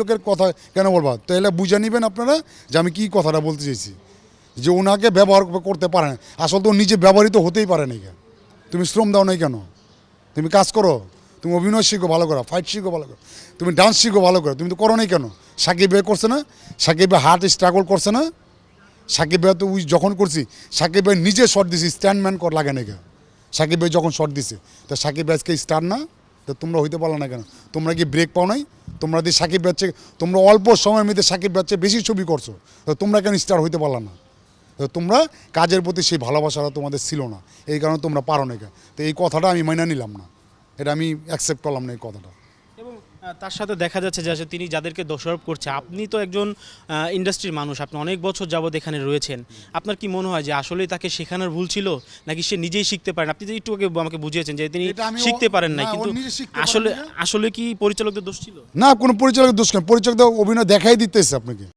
লোকের কথা কেন বলবা? তাহলে বুঝে নেবেন আপনারা যে আমি কি কথাটা বলতে চাইছি। যে ওনাকে ব্যবহার করতে পারে না। আসলে তো নিজে ব্যবহৃত হতেই পারে না কেন তুমি শ্রম দাও নাই কেন? তুমি কাজ করো। তুমি অভিনয় শিখো ভালো করো ফাইট শিখো ভালো করো। তুমি ডান্স শিখো ভালো করো। তুমি তো করো নাই কেন? সাকিব ভাই করছে না? সাকিব ভাই হার্ট স্ট্রাগল করছে না? সাকিব ভাই তো ওই যখন করছি, সাকিব ভাই নিজে শর্ট দিছি স্ট্যান্ডম্যান কর লাগে না কেন সাকিব ভাই যখন শর্ট দিছে, তো সাকিব ভাই আজকে স্টার না? তো তোমরা হইতে পারল না কেন? তোমরা কি ব্রেক পাও নাই? তোমরা যদি সাকিব ব্যাচে তোমরা অল্প সময়ের মধ্যে সাকিব যাচ্ছে বেশি ছবি করছ, তো তোমরা কেন স্টার হইতে পারলা না? তো তোমরা কাজের প্রতি সেই ভালোবাসাটা তোমাদের ছিল না, এই কারণে তোমরা পারো না কেন? তো এই কথাটা আমি মাইনা নিলাম না, এটা আমি অ্যাকসেপ্ট করলাম না এই কথাটা। তার সাথে দেখা যাচ্ছে যে তিনি যাদেরকে দোষারোপ করছে আপনি তো একজন ইন্ডাস্ট্রির মানুষ আপনি অনেক বছর যাবত এখানে রয়েছেন। আপনার কি মনে হয় যে আসলে তাকে শেখানোর ভুল ছিল নাকি সে নিজেই শিখতে পারেন? আপনি যে একটু আগে আমাকে বুঝিয়েছেন যে তিনি শিখতে পারেন নাই না, কিন্তু আসলে আসলে কি পরিচালকদের দোষ ছিল? না কোনো পরিচালকের দোষ কেন? পরিচালক অভিনয় দেখাই দিতেছে আপনাকে।